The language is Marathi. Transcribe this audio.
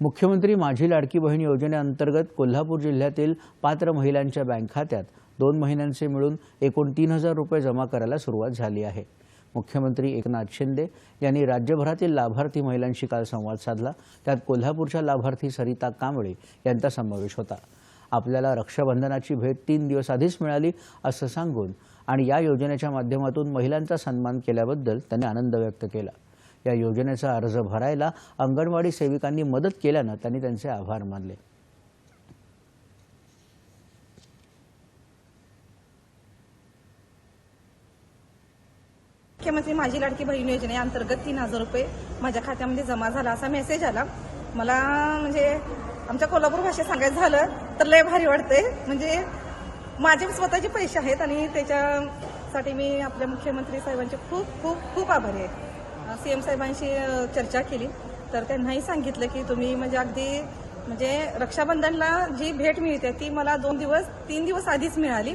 मुख्यमंत्री माझी लाडकी बहीण योजनेअंतर्गत कोल्हापूर जिल्ह्यातील पात्र महिलांच्या बँक खात्यात दोन महिन्यांचे मिळून एकूण तीन हजार रुपये जमा करायला सुरुवात झाली आहे. मुख्यमंत्री एकनाथ शिंदे यांनी राज्यभरातील लाभार्थी महिलांशी काल संवाद साधला. त्यात कोल्हापूरच्या लाभार्थी सरिता कांबळे यांचा समावेश होता. आपल्याला रक्षाबंधनाची भेट तीन दिवस आधीच मिळाली असं सांगून आणि या योजनेच्या माध्यमातून महिलांचा सन्मान केल्याबद्दल त्यांनी आनंद व्यक्त केला. या योजनेचा अर्ज भरायला अंगणवाडी सेविकांनी मदत केल्यानं त्यांनी त्यांचे आभार मानले. मुख्यमंत्री माझी लाडकी बहीण योजनेअंतर्गत तीन हजार रुपये माझ्या खात्यामध्ये जमा झाला असा मेसेज आला. मला म्हणजे आमच्या कोल्हापूर भाषेत सांगायचं झालं तर लय भारी वाटते म्हणजे माझे स्वतःचे पैसे आहेत आणि त्याच्यासाठी मी आपल्या मुख्यमंत्री साहेबांचे खूप खूप खूप आभारी आहे. सीएम साहेबांशी चर्चा केली. तर त्यांनाही सांगितलं की तुम्ही म्हणजे अगदी म्हणजे रक्षाबंधनला जी भेट मिळते ती मला दोन दिवस तीन दिवस आधीच मिळाली.